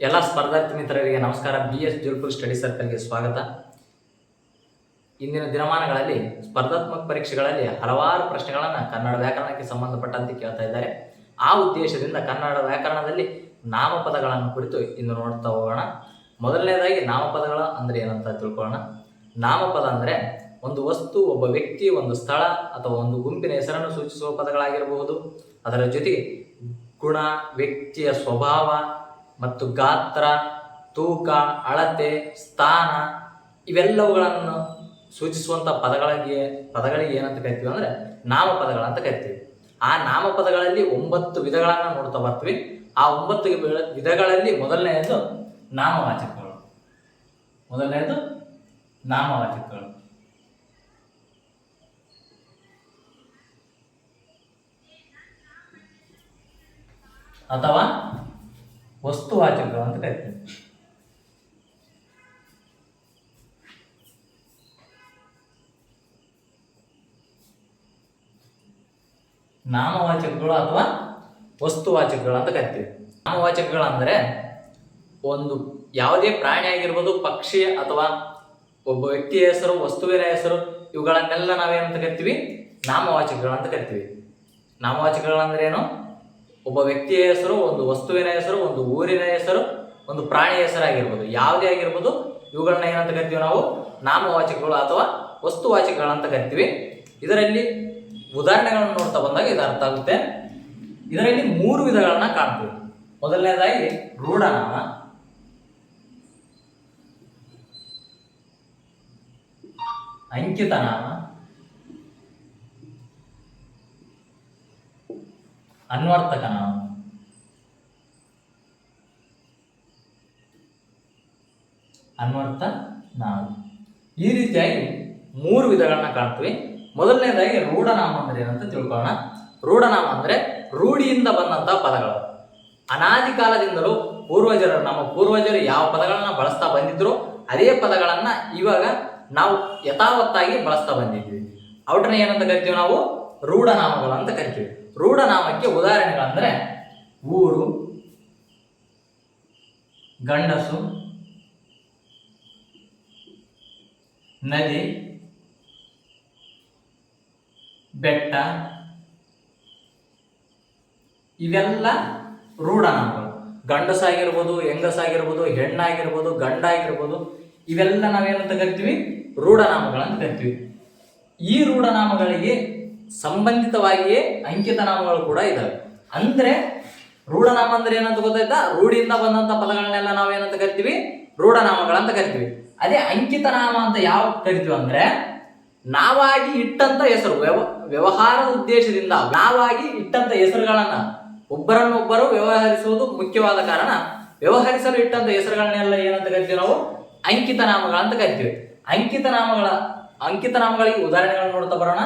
ಎಲ್ಲ ಸ್ಪರ್ಧಾರ್ಥಿ ಮಿತ್ರರಿಗೆ ನಮಸ್ಕಾರ. ಬಿ ಎಸ್ ಜುಲ್ಪುರ್ ಸ್ಟಡಿ ಸರ್ಕಲ್ಗೆ ಸ್ವಾಗತ. ಇಂದಿನ ದಿನಮಾನಗಳಲ್ಲಿ ಸ್ಪರ್ಧಾತ್ಮಕ ಪರೀಕ್ಷೆಗಳಲ್ಲಿ ಹಲವಾರು ಪ್ರಶ್ನೆಗಳನ್ನು ಕನ್ನಡ ವ್ಯಾಕರಣಕ್ಕೆ ಸಂಬಂಧಪಟ್ಟಂತೆ ಕೇಳ್ತಾ ಇದ್ದಾರೆ. ಆ ಉದ್ದೇಶದಿಂದ ಕನ್ನಡ ವ್ಯಾಕರಣದಲ್ಲಿ ನಾಮಪದಗಳನ್ನು ಕುರಿತು ಇಂದು ನೋಡ್ತಾ ಹೋಗೋಣ. ಮೊದಲನೇದಾಗಿ ನಾಮಪದಗಳ ಅಂದರೆ ಏನಂತ ತಿಳ್ಕೊಳ್ಳೋಣ. ನಾಮಪದ ಅಂದರೆ ಒಂದು ವಸ್ತು, ಒಬ್ಬ ವ್ಯಕ್ತಿ, ಒಂದು ಸ್ಥಳ ಅಥವಾ ಒಂದು ಗುಂಪಿನ ಹೆಸರನ್ನು ಸೂಚಿಸುವ ಪದಗಳಾಗಿರಬಹುದು ಅದರ ಜೊತೆಗೆ ಗುಣ, ವ್ಯಕ್ತಿಯ ಸ್ವಭಾವ ಮತ್ತು ಗಾತ್ರ, ತೂಕ, ಅಳತೆ, ಸ್ಥಾನ ಇವೆಲ್ಲವುಗಳನ್ನು ಸೂಚಿಸುವಂಥ ಪದಗಳಿಗೆ ಪದಗಳಿಗೆ ಏನಂತ ಕರಿತೀವಿ ಅಂದರೆ ನಾಮಪದಗಳಂತ ಕರಿತೀವಿ. ಆ ನಾಮಪದಗಳಲ್ಲಿ ಒಂಬತ್ತು ವಿಧಗಳನ್ನು ನೋಡ್ತಾ ಬರ್ತೀವಿ. ಆ ಒಂಬತ್ತು ವಿಧಗಳಲ್ಲಿ ಮೊದಲನೆಯದು ನಾಮವಾಚಕಗಳು. ಮೊದಲನೆಯದು ನಾಮವಾಚಕಗಳು. ಅಥವಾ ವಸ್ತುವಾಚಕಗಳು ಅಂತ ಕರಿತೀವಿ ನಾಮವಾಚಕಗಳು ಅಥವಾ ವಸ್ತುವಾಚಕಗಳು ಅಂತ ಕರಿತೀವಿ. ನಾಮವಾಚಕಗಳು ಅಂದರೆ ಒಂದು ಯಾವುದೇ ಪ್ರಾಣಿ ಆಗಿರ್ಬೋದು, ಪಕ್ಷಿ ಅಥವಾ ಒಬ್ಬ ವ್ಯಕ್ತಿಯ ಹೆಸರು, ವಸ್ತುವಿನ ಹೆಸರು, ಇವುಗಳನ್ನೆಲ್ಲ ನಾವೇನಂತ ಕರಿತೀವಿ? ನಾಮವಾಚಕಗಳು ಅಂತ ಕರಿತೀವಿ. ನಾಮವಾಚಕಗಳು ಅಂದ್ರೆ ಏನು? ಒಬ್ಬ ವ್ಯಕ್ತಿಯ ಹೆಸರು, ಒಂದು ವಸ್ತುವಿನ ಹೆಸರು, ಒಂದು ಊರಿನ ಹೆಸರು, ಒಂದು ಪ್ರಾಣಿಯ ಹೆಸರಾಗಿರ್ಬೋದು. ಯಾವುದೇ ಆಗಿರ್ಬೋದು, ಇವುಗಳನ್ನ ಏನಂತ ಕರಿತೀವಿ ನಾವು? ನಾಮವಾಚಕಗಳು ಅಥವಾ ವಸ್ತುವಾಚಕಗಳಂತ ಕರಿತೀವಿ. ಇದರಲ್ಲಿ ಉದಾಹರಣೆಗಳನ್ನು ನೋಡ್ತಾ ಬಂದಾಗ ಇದು ಅರ್ಥ ಆಗುತ್ತೆ. ಇದರಲ್ಲಿ ಮೂರು ವಿಧಗಳನ್ನ ಕಾಣ್ತೀವಿ. ಮೊದಲನೇದಾಗಿ, ರೂಢನಾಮ. ಅಂಕಿತನಾಮ. ಅನ್ವರ್ತಕ ನಾಮ ಅನ್ವರ್ಥ ನಾಮ ಈ ರೀತಿಯಾಗಿ ಮೂರು ವಿಧಗಳನ್ನ ಕಾಣ್ತೀವಿ. ಮೊದಲನೇದಾಗಿ ರೂಢನಾಮ ಅಂದ್ರೆ ಏನಂತ ತಿಳ್ಕೊಳ್ಳೋಣ. ರೂಢನಾಮ ಅಂದ್ರೆ ರೂಢಿಯಿಂದ ಬಂದಂತ ಪದಗಳು. ಅನಾದಿ ಕಾಲದಿಂದಲೂ ಪೂರ್ವಜರು, ನಮ್ಮ ಪೂರ್ವಜರು ಯಾವ ಪದಗಳನ್ನ ಬಳಸ್ತಾ ಬಂದಿದ್ರು, ಅದೇ ಪದಗಳನ್ನ ಇವಾಗ ನಾವು ಯಥಾವತ್ತಾಗಿ ಬಳಸ್ತಾ ಬಂದಿದ್ವಿ ಅವಟನ್ನ ಏನಂತ ಕರಿತೀವಿ ನಾವು? ರೂಢನಾಮಗಳು ಅಂತ ಕರಿತೀವಿ. ರೂಢನಾಮಕ್ಕೆ ಉದಾಹರಣೆಗಳಂದರೆ ಊರು, ಗಂಡಸು, ನದಿ, ಬೆಟ್ಟ, ಇವೆಲ್ಲ ರೂಢನಾಮಗಳು. ಗಂಡಸಾಗಿರ್ಬೋದು, ಹೆಂಗಸಾಗಿರ್ಬೋದು, ಹೆಣ್ಣಾಗಿರ್ಬೋದು, ಗಂಡಾಗಿರ್ಬೋದು, ಇವೆಲ್ಲ ನಾವೇನಂತ ಕರಿತೀವಿ? ರೂಢನಾಮಗಳಂತ ಕರಿತೀವಿ. ಈ ರೂಢನಾಮಗಳಿಗೆ ಸಂಬಂಧಿತವಾಗಿಯೇ ಅಂಕಿತ ನಾಮಗಳು ಕೂಡ ಇದ್ದಾವೆ ಅಂದ್ರೆ ರೂಢನಾಮ ಅಂದ್ರೆ ಏನಂತ ಗೊತ್ತಾಯ್ತಾ? ರೂಢಿಯಿಂದ ಬಂದಂತ ಪದಗಳನ್ನೆಲ್ಲ ನಾವೇನಂತ ಕರಿತೀವಿ? ರೂಢನಾಮಗಳಂತ ಕರಿತೀವಿ. ಅದೇ ಅಂಕಿತ ನಾಮ ಅಂತ ಯಾವ ಕರಿತೀವಿ ಅಂದ್ರೆ, ನಾವಾಗಿ ಇಟ್ಟಂತ ಹೆಸರು, ವ್ಯವ ವ್ಯವಹಾರದ ಉದ್ದೇಶದಿಂದ ನಾವಾಗಿ ಇಟ್ಟಂತ ಹೆಸರುಗಳನ್ನ, ಒಬ್ಬರನ್ನೊಬ್ಬರು ವ್ಯವಹರಿಸುವುದು ಮುಖ್ಯವಾದ ಕಾರಣ, ವ್ಯವಹರಿಸಲು ಇಟ್ಟಂತ ಹೆಸರುಗಳನ್ನೆಲ್ಲ ಏನಂತ ಕರಿತೀವಿ ನಾವು? ಅಂಕಿತ ನಾಮಗಳಂತ ಕರಿತೀವಿ. ಅಂಕಿತ ನಾಮಗಳ ಅಂಕಿತ ನಾಮಗಳಿಗೆ ಉದಾಹರಣೆಗಳನ್ನು ನೋಡ್ತಾ ಬರೋಣ.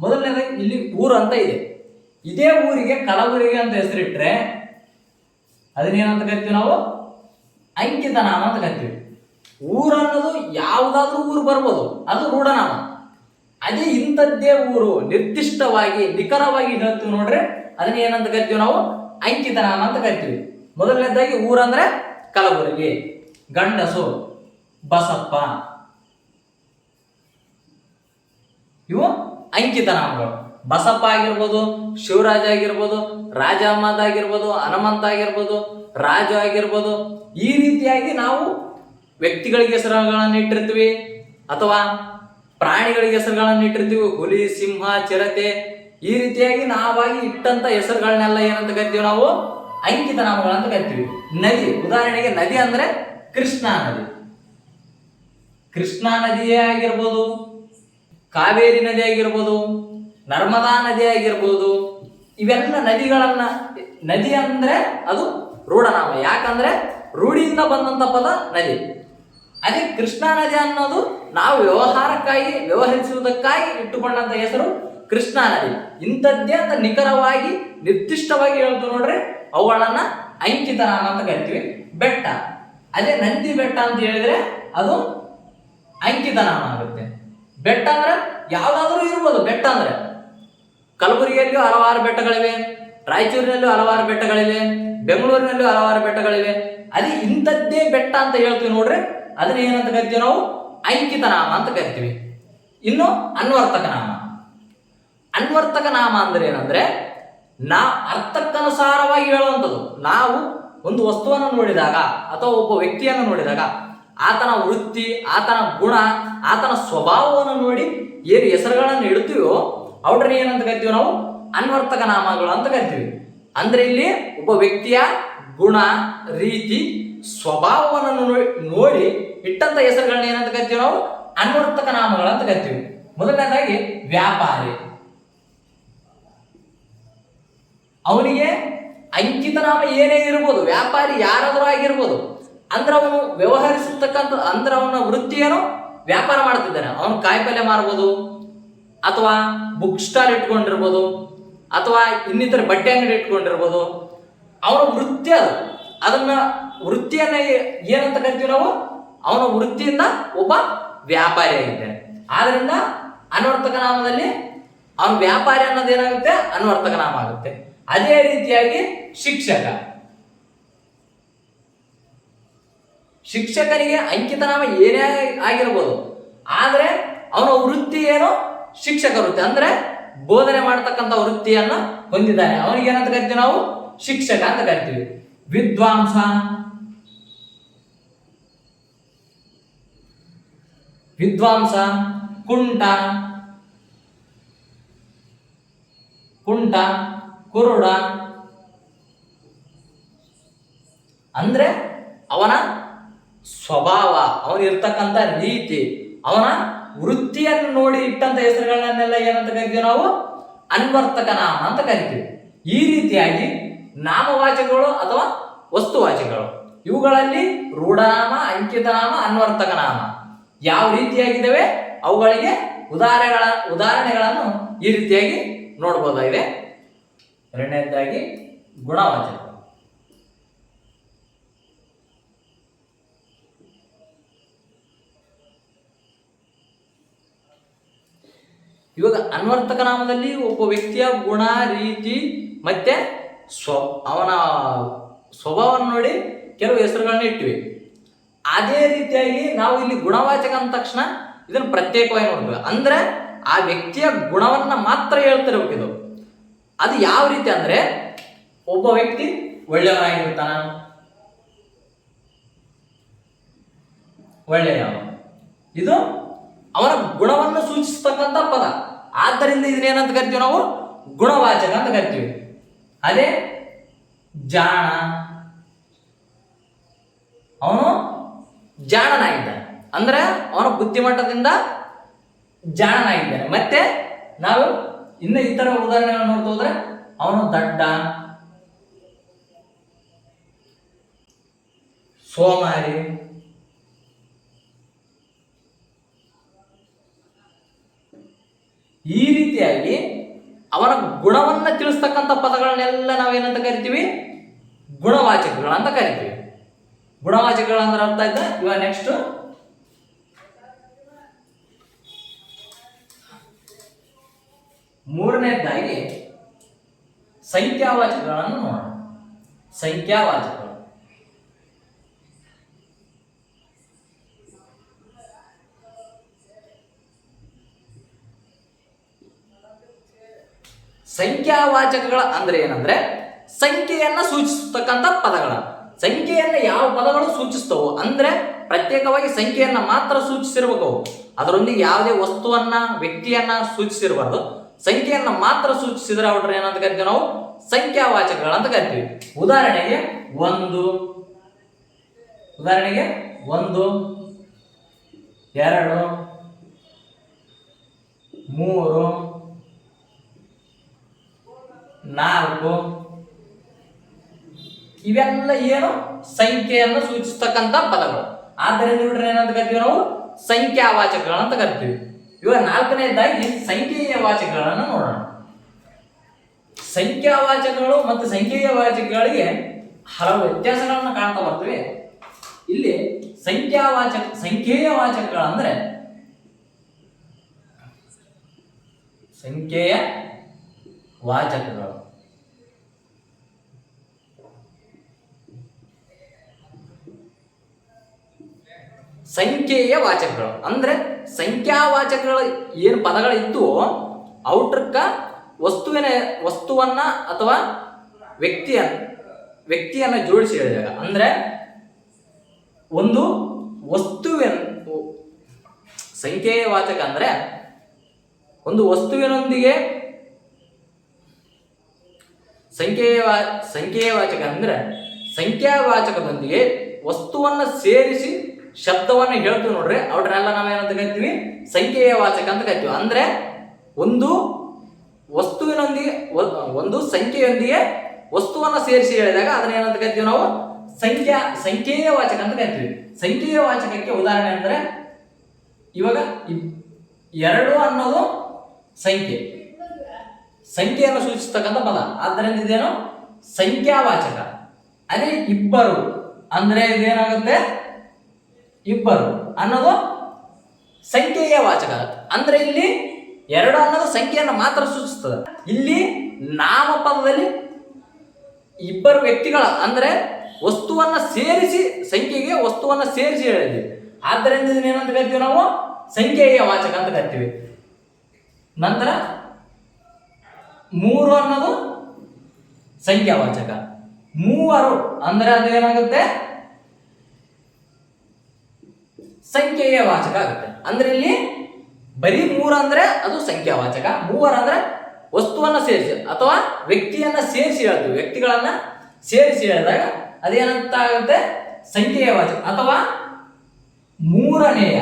ಮೊದಲನೇದಾಗಿ ಇಲ್ಲಿ ಊರು ಅಂತ ಇದೆ. ಇದೇ ಊರಿಗೆ ಕಲಬುರಗಿ ಅಂತ ಹೆಸರಿಟ್ರೆ ಅದನ್ನೇನಂತ ಕರಿತೀವಿ ನಾವು? ಅಂಕಿತನಾಮ ಅಂತ ಕರಿತೀವಿ. ಊರು ಅನ್ನೋದು ಯಾವುದಾದ್ರೂ ಊರು ಬರ್ಬೋದು. ಅದು ರೂಢನಾಮ. ಅದೇ ಇಂಥದ್ದೇ ಊರು ನಿರ್ದಿಷ್ಟವಾಗಿ, ನಿಖರವಾಗಿ ಹೇಳ್ತೀವಿ ನೋಡ್ರಿ ಅದನ್ನ ಏನಂತ ಕರಿತೀವಿ ನಾವು? ಅಂಕಿತನಾಮ ಅಂತ ಕರಿತೀವಿ. ಮೊದಲನೇದಾಗಿ ಊರಂದ್ರೆ ಕಲಬುರಗಿ. ಗಂಡಸು, ಬಸಪ್ಪ. ಇವು ಅಂಕಿತ ನಾಮಗಳು ಬಸಪ್ಪ ಆಗಿರ್ಬೋದು, ಶಿವರಾಜ ಆಗಿರ್ಬೋದು ರಾಜ ಅಹಮದ್ ಆಗಿರ್ಬೋದು, ಹನುಮಂತ ಆಗಿರ್ಬೋದು, ರಾಜು ಆಗಿರ್ಬೋದು, ಈ ರೀತಿಯಾಗಿ ನಾವು ವ್ಯಕ್ತಿಗಳಿಗೆ ಹೆಸರುಗಳನ್ನು ಇಟ್ಟಿರ್ತೀವಿ ಅಥವಾ ಪ್ರಾಣಿಗಳಿಗೆ ಹೆಸರುಗಳನ್ನು ಇಟ್ಟಿರ್ತೀವಿ. ಹುಲಿ, ಸಿಂಹ, ಚಿರತೆ, ಈ ರೀತಿಯಾಗಿ ನಾವಾಗಿ ಇಟ್ಟಂತ ಹೆಸರುಗಳನ್ನೆಲ್ಲ ಏನಂತ ಕರಿತೀವಿ ನಾವು? ಅಂಕಿತ ನಾಮಗಳಂತ ಕರಿತೀವಿ. ನದಿ, ಉದಾಹರಣೆಗೆ ನದಿ ಅಂದ್ರೆ ಕೃಷ್ಣಾ ನದಿ. ಕೃಷ್ಣಾ ನದಿಯೇ ಆಗಿರ್ಬೋದು ಕಾವೇರಿ ನದಿ ಆಗಿರ್ಬೋದು, ನರ್ಮದಾ ನದಿ ಆಗಿರ್ಬೋದು, ಇವೆಲ್ಲ ನದಿಗಳನ್ನ, ನದಿ ಅಂದ್ರೆ ಅದು ರೂಢನಾಮ. ಯಾಕಂದ್ರೆ ರೂಢಿಯಿಂದ ಬಂದಂತ ಪದ ನದಿ. ಅದೇ ಕೃಷ್ಣಾ ನದಿ ಅನ್ನೋದು ನಾವು ವ್ಯವಹಾರಕ್ಕಾಗಿ, ವ್ಯವಹರಿಸುವುದಕ್ಕಾಗಿ ಇಟ್ಟುಕೊಂಡಂತ ಹೆಸರು ಕೃಷ್ಣಾ ನದಿ. ಇಂಥದ್ದೇ ಅಂತ ನಿಖರವಾಗಿ, ನಿರ್ದಿಷ್ಟವಾಗಿ ಹೇಳ್ತು ನೋಡ್ರಿ ಅವುಗಳನ್ನ ಅಂಕಿತ ನಾಮ ಅಂತ ಕರಿತೀವಿ. ಬೆಟ್ಟ. ಅದೇ ನಂದಿ ಬೆಟ್ಟ ಅಂತ ಹೇಳಿದ್ರೆ ಅದು ಅಂಕಿತ ನಾಮ ಆಗುತ್ತೆ. ಬೆಟ್ಟ ಅಂದ್ರೆ ಯಾವ್ದಾದ್ರೂ ಇರ್ಬೋದು ಬೆಟ್ಟ ಅಂದ್ರೆ ಕಲಬುರಗಿಯಲ್ಲಿಯೂ ಹಲವಾರು ಬೆಟ್ಟಗಳಿವೆ ರಾಯಚೂರಿನಲ್ಲೂ ಹಲವಾರು ಬೆಟ್ಟಗಳಿವೆ ಬೆಂಗಳೂರಿನಲ್ಲೂ ಹಲವಾರು ಬೆಟ್ಟಗಳಿವೆ. ಅಲ್ಲಿ ಇಂಥದ್ದೇ ಬೆಟ್ಟ ಅಂತ ಹೇಳ್ತೀವಿ ನೋಡ್ರಿ ಅದನ್ನ ಏನಂತ ಕರಿತೀವಿ ನಾವು? ಅಂಕಿತ ನಾಮ ಅಂತ ಕರಿತೀವಿ. ಇನ್ನು ಅನ್ವರ್ತಕ ನಾಮ ಅನ್ವರ್ತಕ ನಾಮ ಅಂದ್ರೆ ಏನಂದ್ರೆ, ನಾ ಅರ್ಥಕ್ಕನುಸಾರವಾಗಿ ಹೇಳುವಂಥದ್ದು. ನಾವು ಒಂದು ವಸ್ತುವನ್ನು ನೋಡಿದಾಗ ಅಥವಾ ಒಬ್ಬ ವ್ಯಕ್ತಿಯನ್ನು ನೋಡಿದಾಗ ಆತನ ವೃತ್ತಿ, ಆತನ ಗುಣ, ಆತನ ಸ್ವಭಾವವನ್ನು ನೋಡಿ ಏನು ಹೆಸರುಗಳನ್ನು ಇಡ್ತೀವೋ ಅವ್ರನ್ನ ಏನಂತ ಕರಿತೀವಿ ನಾವು? ಅನ್ವರ್ತಕ ನಾಮಗಳು ಅಂತ ಕರಿತೀವಿ. ಅಂದ್ರೆ ಇಲ್ಲಿ ಒಬ್ಬ ವ್ಯಕ್ತಿಯ ಗುಣ, ರೀತಿ, ಸ್ವಭಾವವನ್ನು ನೋಡಿ ಇಟ್ಟಂತ ಹೆಸರುಗಳನ್ನ ಏನಂತ ಕರಿತೀವಿ ನಾವು? ಅನ್ವರ್ತಕ ನಾಮಗಳು ಅಂತ ಕರಿತೀವಿ. ಮೊದಲನೇದಾಗಿ ವ್ಯಾಪಾರಿ. ಅವನಿಗೆ ಅಂಕಿತ ನಾಮ ಏನೇ ಇರ್ಬೋದು, ವ್ಯಾಪಾರಿ ಯಾರಾದರೂ ಆಗಿರ್ಬೋದು. ಅಂದ್ರೆ ಅವನು ವ್ಯವಹರಿಸತಕ್ಕಂಥ ಅಂದ್ರೆ ಅವನ ವೃತ್ತಿಯನ್ನು ವ್ಯಾಪಾರ ಮಾಡ್ತಿದ್ದಾನೆ. ಅವನು ಕಾಯಿಪಲ್ಯ ಮಾರ್ಬೋದು, ಅಥವಾ ಬುಕ್ ಸ್ಟಾಲ್ ಇಟ್ಕೊಂಡಿರ್ಬೋದು, ಅಥವಾ ಇನ್ನಿತರ ಬಟ್ಟೆ ಅಂಗಡಿ ಇಟ್ಕೊಂಡಿರ್ಬೋದು. ಅವನ ವೃತ್ತಿ ಅದು. ಅದನ್ನ ವೃತ್ತಿಯನ್ನ ಏನಂತ ಕರಿತೀವಿ ನಾವು? ಅವನ ವೃತ್ತಿಯಿಂದ ಒಬ್ಬ ವ್ಯಾಪಾರಿ ಆಗಿದ್ದಾನೆ. ಆದ್ರಿಂದ ಅನ್ವರ್ತಕ ನಾಮದಲ್ಲಿ ಅವನ ವ್ಯಾಪಾರಿ ಅನ್ನೋದು ಏನಾಗುತ್ತೆ ಅನ್ವರ್ತಕ ನಾಮ ಆಗುತ್ತೆ. ಅದೇ ರೀತಿಯಾಗಿ ಶಿಕ್ಷಕ. ಶಿಕ್ಷಕನಿಗೆ ಅಂಕಿತನಾಮ ಏನೇ ಆಗಿರ್ಬೋದು, ಆದರೆ ಅವನ ವೃತ್ತಿ ಏನು? ಶಿಕ್ಷಕ ವೃತ್ತಿ. ಅಂದ್ರೆ ಬೋಧನೆ ಮಾಡತಕ್ಕಂಥ ವೃತ್ತಿಯನ್ನ ಹೊಂದಿದ್ದಾನೆ ಅವನಿಗೆ ಏನಂತ ಕರಿತೀವಿ ನಾವು? ಶಿಕ್ಷಕ ಅಂತ ಕರಿತೀವಿ. ವಿದ್ವಾಂಸ. ವಿದ್ವಾಂಸ. ಕುಂಟ. ಕುಂಟ. ಕುರುಡ. ಅಂದ್ರೆ ಅವನ ಸ್ವಭಾವ ಅವನಿರ್ತಕ್ಕಂಥ ರೀತಿ ಅವನ ವೃತ್ತಿಯನ್ನು ನೋಡಿ ಇಟ್ಟಂತ ಹೆಸರುಗಳನ್ನೆಲ್ಲ ಏನಂತ ಕರಿತೀವಿ ನಾವು? ಅನ್ವರ್ತಕ ನಾಮ ಅಂತ ಕರಿತೀವಿ. ಈ ರೀತಿಯಾಗಿ ನಾಮವಾಚಕಗಳು ಅಥವಾ ವಸ್ತುವಾಚಕಗಳು. ಇವುಗಳಲ್ಲಿ ರೂಢನಾಮ, ಅಂಕಿತನಾಮ ಅನ್ವರ್ತಕ ನಾಮ ಯಾವ ರೀತಿಯಾಗಿದ್ದಾವೆ? ಅವುಗಳಿಗೆ ಉದಾಹರಣೆಗಳ, ಉದಾಹರಣೆಗಳನ್ನು ಈ ರೀತಿಯಾಗಿ ನೋಡ್ಬೋದಾಗಿದೆ. ಎರಡನೇದಾಗಿ ಗುಣವಾಚಕ. ಇವಾಗ ಅನ್ವರ್ತಕ ನಾಮದಲ್ಲಿ ಒಬ್ಬ ವ್ಯಕ್ತಿಯ ಗುಣ, ರೀತಿ, ಮತ್ತೆ ಸ್ವ, ಅವನ ಸ್ವಭಾವವನ್ನು ನೋಡಿ ಕೆಲವು ಹೆಸರುಗಳನ್ನ ಇಟ್ಟಿವೆ. ಅದೇ ರೀತಿಯಾಗಿ ನಾವು ಇಲ್ಲಿ ಗುಣವಾಚಕ ಅಂದ ತಕ್ಷಣ ಇದನ್ನು ಪ್ರತ್ಯೇಕವಾಗಿ ನೋಡ್ಬೇಕು. ಅಂದ್ರೆ ಆ ವ್ಯಕ್ತಿಯ ಗುಣವನ್ನ ಮಾತ್ರ ಹೇಳ್ತಿರ್ಬೇಕು ಇದು ಅದು ಯಾವ ರೀತಿ ಅಂದ್ರೆ ಒಬ್ಬ ವ್ಯಕ್ತಿ ಒಳ್ಳೆಯವನಾಗಿರ್ತಾನ. ಒಳ್ಳೆಯವ ಇದು ಅವನ ಗುಣವನ್ನು ಸೂಚಿಸ್ತಕ್ಕಂಥ ಪದ. ಆದ್ದರಿಂದ ಇದನ್ನೇನಂತ ಕರಿತೀವಿ ನಾವು? ಗುಣವಾಚಕ ಅಂತ ಕರಿತೀವಿ. ಅದೇ ಜಾಣ. ಅವನು ಜಾಣನಾಗಿದ್ದಾನೆ. ಅಂದ್ರೆ ಅವನ ಬುದ್ಧಿಮಟ್ಟದಿಂದ ಜಾಣನಾಗಿದ್ದಾನೆ. ಮತ್ತೆ ನಾವು ಇನ್ನು ಇತರ ಉದಾಹರಣೆಗಳನ್ನು ನೋಡ್ತಾ ಹೋದ್ರೆ ಅವನು ದಡ್ಡ. ಸೋಮಾರಿ. ಈ ರೀತಿಯಾಗಿ ಅವನ ಗುಣವನ್ನು ತಿಳಿಸ್ತಕ್ಕಂಥ ಪದಗಳನ್ನೆಲ್ಲ ನಾವೇನಂತ ಕರಿತೀವಿ? ಗುಣವಾಚಕಗಳಂತ ಕರಿತೀವಿ. ಗುಣವಾಚಕಗಳಂದ್ರೆ ಅರ್ಥ ಆಯ್ತಾ? ಇವಾಗ ನೆಕ್ಸ್ಟ್ ಮೂರನೇದಾಗಿ ಸಂಖ್ಯಾವಾಚಕಗಳನ್ನು ನೋಡೋಣ. ಸಂಖ್ಯಾವಾಚಕಗಳು ಸಂಖ್ಯಾವಾಚಕಗಳ ಅಂದ್ರೆ ಏನಂದ್ರೆ ಸಂಖ್ಯೆಯನ್ನ ಸೂಚಿಸತಕ್ಕಂಥ ಪದಗಳ. ಸಂಖ್ಯೆಯನ್ನ ಯಾವ ಪದಗಳು ಸೂಚಿಸ್ತವೋ, ಅಂದ್ರೆ ಪ್ರತ್ಯೇಕವಾಗಿ ಸಂಖ್ಯೆಯನ್ನ ಮಾತ್ರ ಸೂಚಿಸಿರ್ಬೇಕು. ಅದರೊಂದಿಗೆ ಯಾವುದೇ ವಸ್ತುವನ್ನ, ವ್ಯಕ್ತಿಯನ್ನ ಸೂಚಿಸಿರಬಾರ್ದು. ಸಂಖ್ಯೆಯನ್ನ ಮಾತ್ರ ಸೂಚಿಸಿದ್ರೆ ಅವ್ರ ಏನಂತ ಕರಿತೀವಿ ನಾವು? ಸಂಖ್ಯಾವಾಚಕಗಳಂತ ಕರಿತೀವಿ. ಉದಾಹರಣೆಗೆ ಒಂದು. ಉದಾಹರಣೆಗೆ ಒಂದು, ಎರಡು, ಮೂರು ನಾಲ್ಕು. ಇವೆಲ್ಲ ಏನು? ಸಂಖ್ಯೆಯನ್ನು ಸೂಚಿಸ್ತಕ್ಕಂಥ ಪದಗಳು. ಆದ್ದರಿಂದ ನೋಡ್ರಿ ಏನಂತ ಕರಿತೀವಿ ನಾವು? ಸಂಖ್ಯಾವಾಚಕಗಳಂತ ಕರಿತೀವಿ. ಇವಾಗ ನಾಲ್ಕನೇದಾಗಿ ಸಂಖ್ಯೆಯ ವಾಚಕಗಳನ್ನು ನೋಡೋಣ. ಸಂಖ್ಯಾವಾಚಕಗಳು ಮತ್ತು ಸಂಖ್ಯೆಯ ವಾಚಕಗಳಿಗೆ ಹಲವು ವ್ಯತ್ಯಾಸಗಳನ್ನು ಕಾಣ್ತಾ ಬರ್ತೀವಿ. ಇಲ್ಲಿ ಸಂಖ್ಯಾವಾಚಕ ಸಂಖ್ಯೆಯ ವಾಚಕಗಳಂದ್ರೆ ಸಂಖ್ಯೆಯ ವಾಚಕಗಳು ಸಂಖ್ಯೆಯ ವಾಚಕಗಳು. ಅಂದ್ರೆ ಸಂಖ್ಯಾವಾಚಕಗಳು ಏನು ಪದಗಳಿತ್ತು ಔಟ್ರಕ್ಕ ವಸ್ತುವಿನ ವಸ್ತುವನ್ನ ಅಥವಾ ವ್ಯಕ್ತಿಯ ವ್ಯಕ್ತಿಯನ್ನ ಜೋಡಿಸಿ ಹೇಳಿದಾಗ. ಅಂದ್ರೆ ಒಂದು ವಸ್ತುವಿನ ಸಂಖ್ಯೆಯ ವಾಚಕ ಅಂದ್ರೆ ಒಂದು ವಸ್ತುವಿನೊಂದಿಗೆ ಸಂಖ್ಯೆಯ ಸಂಖ್ಯೆಯವಾಚಕ ಸಂಖ್ಯೆಯ ವಾಚಕ ಅಂದ್ರೆ ಸಂಖ್ಯಾವಾಚಕದೊಂದಿಗೆ ವಸ್ತುವನ್ನು ಸೇರಿಸಿ ಶಬ್ದವನ್ನು ಹೇಳ್ತೀವಿ ನೋಡ್ರಿ. ಅವ್ರನ್ನೆಲ್ಲ ನಾವೇನಂತ ಕರಿತೀವಿ? ಸಂಖ್ಯೆಯ ವಾಚಕ ಅಂತ ಕರಿತೀವಿ. ಅಂದ್ರೆ ಒಂದು ವಸ್ತುವಿನೊಂದಿಗೆ ಒಂದು ಸಂಖ್ಯೆಯೊಂದಿಗೆ ವಸ್ತುವನ್ನು ಸೇರಿಸಿ ಹೇಳಿದಾಗ ಅದನ್ನ ಏನಂತ ಕರಿತೀವಿ ನಾವು? ಸಂಖ್ಯಾ ಸಂಖ್ಯೆಯ ವಾಚಕ ಅಂತ ಕರಿತೀವಿ. ಸಂಖ್ಯೆಯ ವಾಚಕಕ್ಕೆ ಉದಾಹರಣೆ ಅಂದ್ರೆ ಇವಾಗ ಎರಡು ಅನ್ನೋದು ಸಂಖ್ಯೆ. ಸಂಖ್ಯೆಯನ್ನು ಸೂಚಿಸ್ತಕ್ಕಂಥ ಪದ. ಆದ್ದರಿಂದ ಇದೇನು? ಸಂಖ್ಯಾವಾಚಕ. ಅದೇ ಇಬ್ಬರು. ಅಂದ್ರೆ ಇದೇನಾಗುತ್ತೆ? ಇಬ್ಬರು. ಅನ್ನೋದು ಸಂಖ್ಯೆಯ ವಾಚಕ ಅಂದ್ರೆ ಇಲ್ಲಿ ಎರಡು ಅನ್ನೋದು ಸಂಖ್ಯೆಯನ್ನು ಮಾತ್ರ ಸೂಚಿಸ್ತದೆ. ಇಲ್ಲಿ ನಾಮಪದದಲ್ಲಿ ಇಬ್ಬರು ವ್ಯಕ್ತಿಗಳ, ಅಂದ್ರೆ ವಸ್ತುವನ್ನ ಸೇರಿಸಿ ಸಂಖ್ಯೆಗೆ ವಸ್ತುವನ್ನ ಸೇರಿಸಿ ಹೇಳಿದ್ವಿ. ಆದ್ದರಿಂದ ಇದನ್ನೇನಂತ ಕರಿತೀವಿ ನಾವು? ಸಂಖ್ಯೆಯ ವಾಚಕ ಅಂತ ಕರಿತೀವಿ. ನಂತರ ಮೂರು ಅನ್ನೋದು ಸಂಖ್ಯಾವಾಚಕ. ಮೂವರು ಅಂದ್ರೆ ಅದು ಏನಾಗುತ್ತೆ? ಸಂಖ್ಯೆಯ ವಾಚಕ ಆಗುತ್ತೆ. ಅಂದ್ರೆ ಇಲ್ಲಿ ಬರೀ ಮೂರು ಅಂದ್ರೆ ಅದು ಸಂಖ್ಯಾವಾಚಕ. ಮೂವರು ಅಂದ್ರೆ ವಸ್ತುವನ್ನ ಸೇರಿಸಿ, ಅಥವಾ ವ್ಯಕ್ತಿಯನ್ನ ಸೇರಿಸಿ ಹೇಳ್ತೀವಿ. ವ್ಯಕ್ತಿಗಳನ್ನ ಸೇರಿಸಿ ಹೇಳಿದಾಗ ಅದೇನಂತ ಆಗುತ್ತೆ? ಸಂಖ್ಯೆಯ ವಾಚಕ. ಅಥವಾ ಮೂರನೆಯ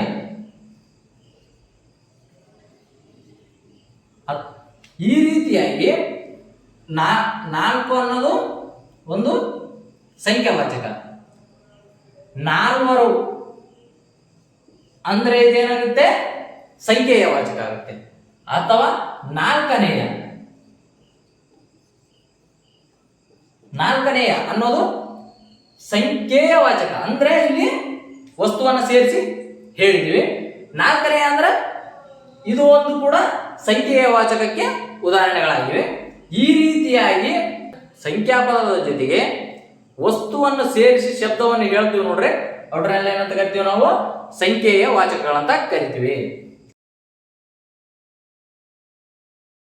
ಈ ರೀತಿಯಾಗಿ ನಾ ನಾಲ್ಕು ಅನ್ನೋದು ಒಂದು ಸಂಖ್ಯಾವಾಚಕ. ನಾಲ್ವರು ಅಂದ್ರೆ ಇದೇನಾಗುತ್ತೆ? ಸಂಖ್ಯೆಯ ವಾಚಕ ಆಗುತ್ತೆ. ಅಥವಾ ನಾಲ್ಕನೆಯ. ನಾಲ್ಕನೆಯ ಅನ್ನೋದು ಸಂಖ್ಯೆಯ ವಾಚಕ ಅಂದ್ರೆ ಇಲ್ಲಿ ವಸ್ತುವನ್ನು ಸೇರಿಸಿ ಹೇಳಿದ್ವಿ ನಾಲ್ಕನೆಯ ಅಂದ್ರೆ ಇದು ಒಂದು ಕೂಡ ಸಂಖ್ಯೆಯ ವಾಚಕಕ್ಕೆ ಉದಾಹರಣೆಗಳಾಗಿವೆ. ಈ ರೀತಿಯಾಗಿ ಸಂಖ್ಯಾಪದದ ಜೊತೆಗೆ ವಸ್ತುವನ್ನು ಸೇರಿಸಿ ಶಬ್ದವನ್ನು ಹೇಳ್ತೀವಿ ನೋಡ್ರಿ. ಅವ್ರನ್ನೆಲ್ಲ ಏನಂತ ಕರಿತೀವಿ ನಾವು. ಸಂಖ್ಯೆಯ ವಾಚಕಗಳಂತ ಕರಿತೀವಿ.